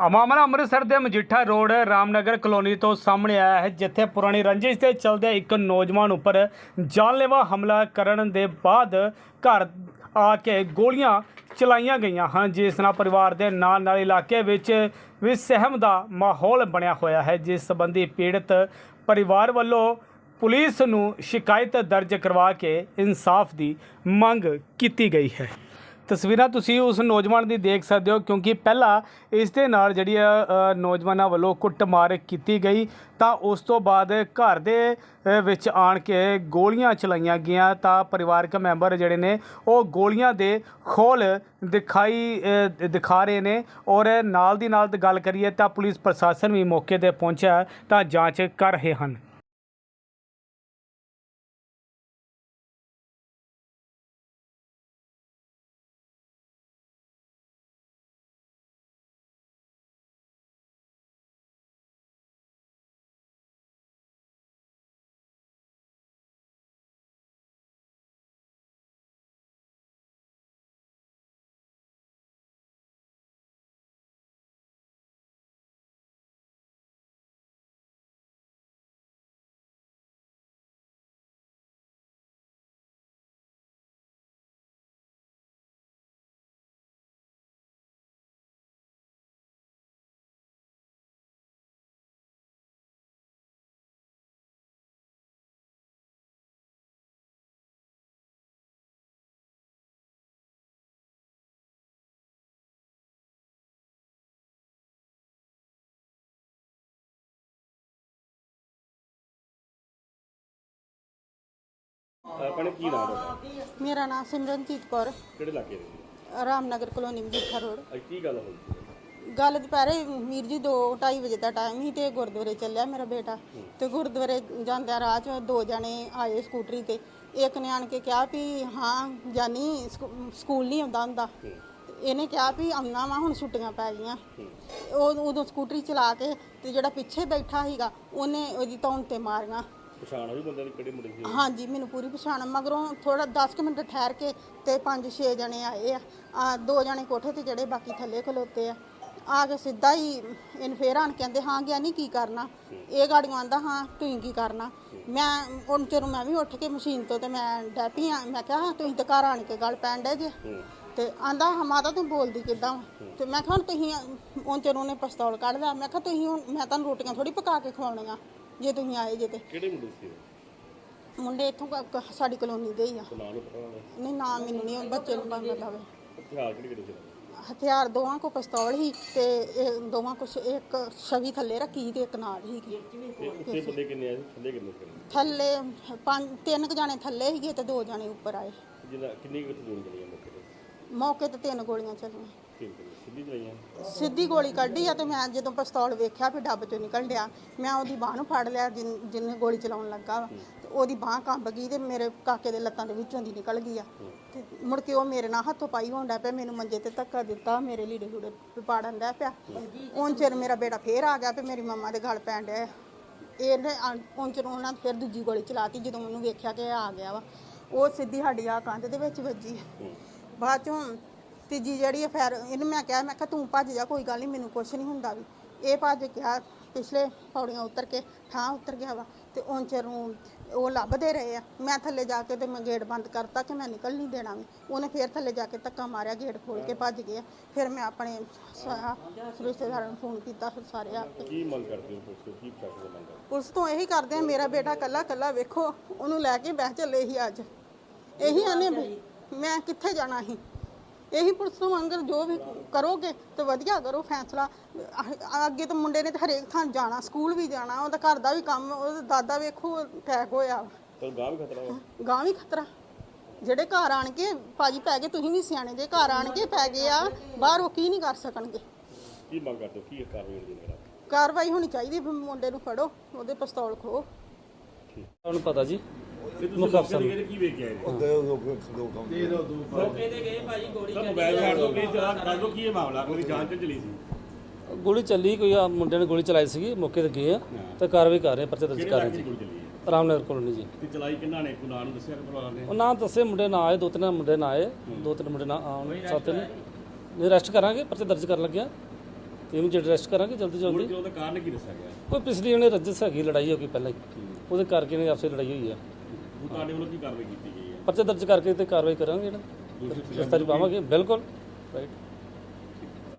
ਆ ਮਾਮਲਾ ਅੰਮ੍ਰਿਤਸਰ ਦੇ ਮਜੀਠਾ ਰੋਡ, ਰਾਮਨਗਰ ਕਲੋਨੀ ਤੋਂ ਸਾਹਮਣੇ ਆਇਆ ਹੈ, ਜਿੱਥੇ ਪੁਰਾਣੀ ਰੰਜਿਸ਼ ਦੇ ਚਲਦੇ ਇੱਕ ਨੌਜਵਾਨ ਉੱਪਰ ਜਾਨਲੇਵਾ ਹਮਲਾ ਕਰਨ ਦੇ ਬਾਅਦ ਘਰ ਆ ਕੇ ਗੋਲੀਆਂ ਚਲਾਈਆਂ ਗਈਆਂ ਹਨ। ਜਿਸ ਨਾਲ ਪਰਿਵਾਰ ਦੇ ਨਾਲ ਨਾਲ ਇਲਾਕੇ ਵਿੱਚ ਵੀ ਸਹਿਮ ਦਾ ਮਾਹੌਲ ਬਣਿਆ ਹੋਇਆ ਹੈ, ਜਿਸ ਸੰਬੰਧੀ ਪੀੜਤ ਪਰਿਵਾਰ ਵੱਲੋਂ ਪੁਲਿਸ ਨੂੰ ਸ਼ਿਕਾਇਤ ਦਰਜ ਕਰਵਾ ਕੇ ਇਨਸਾਫ ਦੀ ਮੰਗ ਕੀਤੀ ਗਈ ਹੈ। ਤਸਵੀਰਾਂ ਤੁਸੀਂ ਉਸ ਨੌਜਵਾਨ ਦੀ ਦੇਖ ਸਕਦੇ ਹੋ ਕਿਉਂਕਿ ਪਹਿਲਾਂ ਇਸ ਦੇ ਨਾਲ ਜਿਹੜੀ ਆ, ਨੌਜਵਾਨਾਂ ਵੱਲੋਂ ਕੁੱਟਮਾਰ ਕੀਤੀ ਗਈ। ਤਾਂ ਉਸ ਤੋਂ ਬਾਅਦ ਘਰ ਦੇ ਵਿੱਚ ਆਣ ਕੇ ਗੋਲੀਆਂ ਚਲਾਈਆਂ ਗਈਆਂ। ਤਾਂ ਪਰਿਵਾਰਕ ਮੈਂਬਰ ਜਿਹੜੇ ਨੇ ਉਹ ਗੋਲੀਆਂ ਦੇ ਖੋਲ ਦਿਖਾਈ ਦਿਖਾ ਰਹੇ ਨੇ ਔਰ ਨਾਲ ਦੀ ਨਾਲ ਗੱਲ ਕਰੀਏ ਤਾਂ ਪੁਲਿਸ ਪ੍ਰਸ਼ਾਸਨ ਵੀ ਮੌਕੇ ਤੇ ਪਹੁੰਚਿਆ। ਤਾਂ ਜਾਂਚ ਕਰ ਰਹੇ ਹਨ। ਆਪਣੇ ਕੀ ਨਾਮ ਹੈ ਮੇਰਾ ਨਾਮ ਸਿਮਰਨਜੀਤ ਕੌਰ। ਕਿਹੜੇ ਇਲਾਕੇ ਦੇ? Ramnagar colony Majitha road. ਅੱਜ ਕੀ ਗੱਲ ਹੋਈ? ਗੱਲ ਦੁਪਹਿਰੇ ਵੀਰ ਜੀ 2:30 ਵਜੇ ਦਾ ਟਾਈਮ ਸੀ ਤੇ ਗੁਰਦੁਆਰੇ ਚੱਲਿਆ ਮੇਰਾ ਬੇਟਾ। ਤੇ ਗੁਰਦੁਆਰੇ ਜਾਂਦਿਆਂ ਰਾਹ 'ਚ ਦੋ ਜਣੇ ਆਏ ਸਕੂਟਰੀ ਤੇ। ਇੱਕ ਨੇ ਆਣ ਕੇ ਕਿਹਾ ਵੀ ਹਾਂ ਜਾਨੀ ਸਕੂ- ਸਕੂਲ ਨਹੀਂ ਆਉਂਦਾ ਹੁੰਦਾ। ਤੇ ਇਹਨੇ ਕਿਹਾ ਵੀ ਆਉਣਾ ਵਾ ਹੁਣ ਛੁੱਟੀਆਂ ਪੈ ਗਈਆਂ। ਉਹ ਉਦੋਂ ਸਕੂਟਰੀ ਚਲਾ ਕੇ ਤੇ ਜਿਹੜਾ ਪਿੱਛੇ ਬੈਠਾ ਸੀਗਾ ਉਹਨੇ ਉਹਦੀ ਧੌਣ ਤੇ ਮਾਰੀਆਂ। ਪਛਾਣ ਹੋਈ ਬੰਦੇ ਦੀ ਕਿਹੜੇ ਮੁੰਡੇ ਸੀ ਹਾਂਜੀ ਮੈਨੂੰ ਪੂਰੀ ਪਛਾਣ ਆ। ਮਗਰੋਂ ਥੋੜਾ 10 ਕੁ ਮਿੰਟ ਠਹਿਰ ਕੇ ਤੇ 5-6 ਜਣੇ ਆਏ ਆ। ਆ ਦੋ ਜਣੇ ਕੋਠੇ ਤੇ ਜਿਹੜੇ ਬਾਕੀ ਥੱਲੇ ਖਲੋਤੇ ਆ। ਆ ਕੇ ਸਿੱਧਾ ਹੀ ਇਹਨ ਫੇਰ ਆਣ ਕੇ ਕਹਿੰਦੇ ਹਾਂ ਗਿਆ ਨਹੀਂ ਕੀ ਕਰਨਾ? ਇਹ ਗਾੜੀਆਂ ਆਂਦਾ ਹਾਂ ਤੁਸੀਂ ਕੀ ਕਰਨਾ? ਮੈਂ ਹੁਣ ਚਿਰ ਮੈਂ ਵੀ ਉੱਠ ਕੇ ਮਸ਼ੀਨ ਤੋਂ ਤੇ ਮੈਂ ਡੈਪੀ ਆ ਮੈਂ ਕਿਹਾ ਹਾਂ, ਤੁਸੀਂ ਤਾਂ ਘਰ ਆਣ ਕੇ ਗੱਲ ਪੈਣ ਡੇ ਜੇ। ਤੇ ਆਂਦਾ ਮਾਤਾ ਤੂੰ ਬੋਲਦੀ ਕਿੱਦਾਂ? ਤੇ ਮੈਂ ਕਿਹਾ ਹੁਣ ਤੁਸੀਂ ਹੁਣ ਚਿਰ ਉਹਨੇ ਪਿਸਤੌਲ ਕੱਢ ਲਿਆ। ਮੈਂ ਕਿਹਾ ਤੁਸੀਂ ਹੁਣ ਮੈਂ ਤੁਹਾਨੂੰ ਰੋਟੀਆਂ ਥੋੜੀ ਪਕਾ ਕੇ ਖਵਾਉਣੀਆਂ। ਜੇ ਤੁਸੀਂ ਆਏ ਜੇ ਤੇ। ਕਿਹੜੇ ਮੁੰਡੇ ਸੀ ਉਹ? ਮੁੰਡੇ ਇੱਥੋਂ ਕ- ਕ- ਸਾਡੀ ਕਲੋਨੀ ਦੇ ਹੀ ਆ। ਨਾਂ ਨੂੰ ਪਤਾ ਹੋਣਾ ਨਹੀਂ ਨਾਮ ਮੈਨੂੰ ਨਹੀਂ ਬੱਚੇ ਨੂੰ ਪਤਾ ਹੋਵੇ ਹਥਿਆਰ ਕਿਹੜੇ ਕਿਹੜੇ ਸੀ? ਹਥਿਆਰ ਦੋਵਾਂ ਕੋ ਪਿਸਤੌਲ ਹੀ ਤੇ ਇਹ ਦੋਵਾਂ ਕੁਛ ਇੱਕ ਛਵੀ ਥੱਲੇ ਰੱਖੀ ਸੀ ਤੇ ਇੱਕ ਨਾਲ ਹੀ ਤੇ ਉੱਤੇ ਬੰਦੇ ਕਿੰਨੇ ਆਏ? ਸੀ? ਥੱਲੇ ਕਿੰਨੇ ਸੀ? ਥੱਲੇ ਪੰਜ ਤਿੰਨ ਕੁ ਜਾਣੇ ਥੱਲੇ ਸੀਗੇ ਤੇ ਦੋ ਜਾਣੇ ਉੱਪਰ ਆਏ। ਜਿੰਨਾ ਕਿੰਨੀ ਕੁ ਗੋਲੀ ਚਲੀ ਮੌਕੇ ਤੇ? ਮੌਕੇ ਤੇ ਤਿੰਨ ਗੋਲੀਆਂ ਚੱਲੀਆਂ। ਸਿੱਧੀ ਗੋਲੀ ਕੱਢੀ ਆ ਤੇ ਮੈਂ ਜਦੋਂ ਪਿਸਤੌਲ ਵੇਖਿਆ ਵੀ ਡੱਬ ਚੋਂ ਨਿਕਲ ਡਿਆ ਮੈਂ ਉਹਦੀ ਬਾਹ ਨੂੰ ਫੜ ਲਿਆ ਜਿਨ- ਗੋਲੀ ਚਲਾਉਣ ਲੱਗਾ ਵਾ। ਤੇ ਉਹਦੀ ਬਾਹ ਕੰਬ ਗਈ ਤੇ ਮੇਰੇ ਕਾਕੇ ਦੇ ਲੱਤਾਂ ਦੇ ਵਿੱਚੋਂ ਦੀ ਨਿਕਲ ਗਈ ਆ। ਤੇ ਮੁੜ ਕੇ ਉਹ ਮੇਰੇ ਨਾਲ ਹੱਥੋਂ ਪਾਈ ਹੋਣ ਡਿਆ ਪਿਆ ਮੈਨੂੰ ਮੰਜੇ ਤੇ ਧੱਕਾ ਦਿੱਤਾ ਮੇਰੇ ਲੀੜੇ ਲੂੜੇ ਪਾੜਨ ਡਿਆ ਪਿਆ। ਉਨ ਚਿਰ ਮੇਰਾ ਬੇਟਾ ਫੇਰ ਆ ਗਿਆ ਤੇ ਮੇਰੀ ਮੰਮਾ ਦੇ ਗਲ ਪੈਣ ਡਿਆ। ਇਹਨੇ ਉਨ ਚਿਰ ਉਹਨਾਂ ਫਿਰ ਦੂਜੀ ਗੋਲੀ ਚਲਾਤੀ ਜਦੋਂ ਉਹਨੂੰ ਵੇਖਿਆ ਕਿ ਆ ਗਿਆ ਵਾ। ਉਹ ਸਿੱਧੀ ਸਾਡੀ ਆ ਕੰਧ ਦੇ ਵਿੱਚ ਵੱਜੀ। ਬਾਅਦ ਚੋਂ ਤੀਜੀ ਜਿਹੜੀ ਹੈ ਫਿਰ ਇਹਨੂੰ ਮੈਂ ਕਿਹਾ ਮੈਂ ਕਿਹਾ ਤੂੰ ਭੱਜ ਜਾ ਕੋਈ ਗੱਲ ਨਹੀਂ ਮੈਨੂੰ ਕੁਛ ਨਹੀਂ ਹੁੰਦਾ ਵੀ। ਇਹ ਭੱਜ ਗਿਆ ਪਿਛਲੇ ਪੌੜੀਆਂ ਉਤਰ ਕੇ ਠਾਂ ਉਤਰ ਗਿਆ ਵਾ ਤੇ ਉਨ ਚਿਰ ਨੂੰ ਉਹ ਲੱਭਦੇ ਰਹੇ ਆ। ਮੈਂ ਥੱਲੇ ਜਾ ਕੇ ਤੇ ਮੈਂ ਗੇਟ ਬੰਦ ਕਰਤਾ ਕਿ ਮੈਂ ਨਿਕਲ ਨਹੀਂ ਦੇਣਾ ਵੀ। ਉਹਨੇ ਫਿਰ ਥੱਲੇ ਜਾ ਕੇ ਧੱਕਾ ਮਾਰਿਆ ਗੇਟ ਖੋਲ ਕੇ ਭੱਜ ਗਿਆ। ਫਿਰ ਮੈਂ ਆਪਣੇ ਸਾ- ਰਿਸ਼ਤੇਦਾਰਾਂ ਨੂੰ ਫੋਨ ਕੀਤਾ ਫਿਰ ਸਾਰੇ ਆ ਕੇ। ਕੀ ਮੰਗ ਕਰਦੇ ਹੋ ਪੁਲਿਸ ਤੋਂ? ਕੀ ਪ੍ਰਸ਼ਾਸਨ ਦਾ ਮੰਗ ਕਰਦੇ ਪੁਲਿਸ ਤੋਂ ਇਹੀ ਕਰਦੇ ਆ ਮੇਰਾ ਬੇਟਾ ਕੱਲਾ ਕੱਲਾ ਵੇਖੋ ਉਹਨੂੰ ਲੈ ਕੇ ਬਹਿ ਚੱਲੇ ਸੀ ਅੱਜ। ਇਹੀ ਆਨੇ ਮੈਂ ਕਿੱਥੇ ਜਾਣਾ ਸੀ? ਇਹੀ ਪੁਲਿਸ ਮੰਗਰ ਜੋ ਵੀ ਕਰੋਗੇ ਤੇ ਵਧੀਆ ਕਰੋ ਫੈਸਲਾ। ਅਹ ਅੱਗੇ ਤਾਂ ਮੁੰਡੇ ਨੇ ਤਾਂ ਹਰੇਕ ਥਾਂ ਜਾਣਾ ਸਕੂਲ ਵੀ ਜਾਣਾ ਉਹਦਾ ਘਰ ਦਾ ਵੀ ਕੰਮ ਉਹਦਾ ਦਾਦਾ ਵੇਖੋ ਅਟੈਕ ਹੋਇਆ। ਪਰ ਗਾਂ ਵੀ ਖਤਰਾ ਵਾ। ਗਾਂ ਵੀ ਖਤਰਾ। ਜਿਹੜੇ ਘਰ ਆਣ ਕੇ ਭਾਜੀ ਪੈ ਗਏ ਤੁਸੀਂ ਵੀ ਸਿਆਣੇ ਜੇ ਘਰ ਆਣ ਕੇ ਪੈ ਗਏ ਆ ਬਾਹਰ ਉਹ ਕੀ ਨਹੀਂ ਕਰ ਸਕਣਗੇ? ਕੀ ਮੰਗ ਕਰਦੇ ਹੋ? ਕੀ ਕਾਰਵਾਈ ਹੋਣੀ ਚਾਹੀਦੀ ਹੈ? ਕਾਰਵਾਈ ਹੋਣੀ ਚਾਹੀਦੀ ਵੀ ਮੁੰਡੇ ਨੂੰ ਫੜੋ ਉਹਦੇ ਪਿਸਤੌਲ ਖੋ ਉਹਨੂੰ ਪਤਾ ਜੀ ਇਹ ਤੁਸੀਂ ਮੌਕੇ ਤੇ ਗਏ ਕੀ ਵੇਖ ਕੇ ਆਏ? ਨੇ ਸਰ ਮੋਬਾਈਲ ਛੱਡ ਦੋ ਪਲੀਜ਼ ਜਰਾ ਦੱਸ ਕੀ ਇਹ ਮਾਮਲਾ? ਕੋਈ ਜਾਂਚ ਚ ਚਲੀ ਸੀ? ਗੋਲੀ ਚੱਲੀ ਕੋਈ ਆ ਮੁੰਡੇ ਨੇ ਗੋਲੀ ਚਲਾਈ ਸੀਗੀ ਮੌਕੇ ਤੇ ਗਏ ਆ ਤੇ ਕਾਰਵਾਈ ਕਰ ਰਹੇ ਪਰਚਾ ਦਰਜ ਕਰ ਰਹੇ ਜੀ ਦੀ ਗੋਲੀ ਚੱਲੀ ਹੈ? ਰਾਮਨਗਰ ਕੋਲੋਨੀ ਜੀ। ਤੇ ਚਲਾਈ ਕਿੰਨਾ ਨੇ? ਕੋਈ ਨਾਂ ਨੂੰ ਦੱਸਿਆ ਕਿ ਪਰਿਵਾਰ ਨੇ? ਉਹ ਨਾਂ ਦੱਸੇ ਮੁੰਡੇ ਨਾ ਆਏ ਦੋ ਤਿੰਨ ਮੁੰਡੇ ਨਾ ਆਏ ਦੋ ਤਿੰਨ ਮੁੰਡੇ ਨਾ ਆਉਣ ਸੱਤ ਨੇ ਨਹੀਂ ਅਰੈਸਟ ਕਰਾਂਗੇ ਪਰਚਾ ਦਰਜ ਕਰਨ ਲੱਗਿਆ। ਤੇ ਇਮੀਡੀਏਟ ਅਰੈਸਟ ਕਰਾਂਗੇ ਜਲਦੀ ਗੋਲੀ ਜਲਦੀ। ਚਲਾਉਣ ਦਾ ਕਾਰਨ ਕੀ ਦੱਸਿਆ ਗਿਆ? ਕੋਈ ਪਿਛਲੀ ਉਹਨੇ ਰੰਜਿਸ਼ ਹੈਗੀ ਲੜਾਈ ਹੋ ਗਈ ਪਹਿਲਾਂ ਹੀ। ਉਹਦੇ ਕਰਕੇ ਨੇ ਆਪਸੇ ਲੜਾਈ ਹੋਈ ਆ। ਹੁਣ ਤੁਹਾਡੇ ਵੱਲੋਂ ਕੀ ਕਾਰਵਾਈ ਕੀਤੀ ਗਈ ਹੈ? ਪਰਚਾ ਦਰਜ ਕਰਕੇ ਤੇ ਕਾਰਵਾਈ ਕਰਾਂਗੇ ਨਾ ਦੂਸਰੀ ਗ੍ਰਿਫਤਾਰੀ ਪਾਵਾਂਗੇ ਬਿਲਕੁਲ। ਰਾਈਟ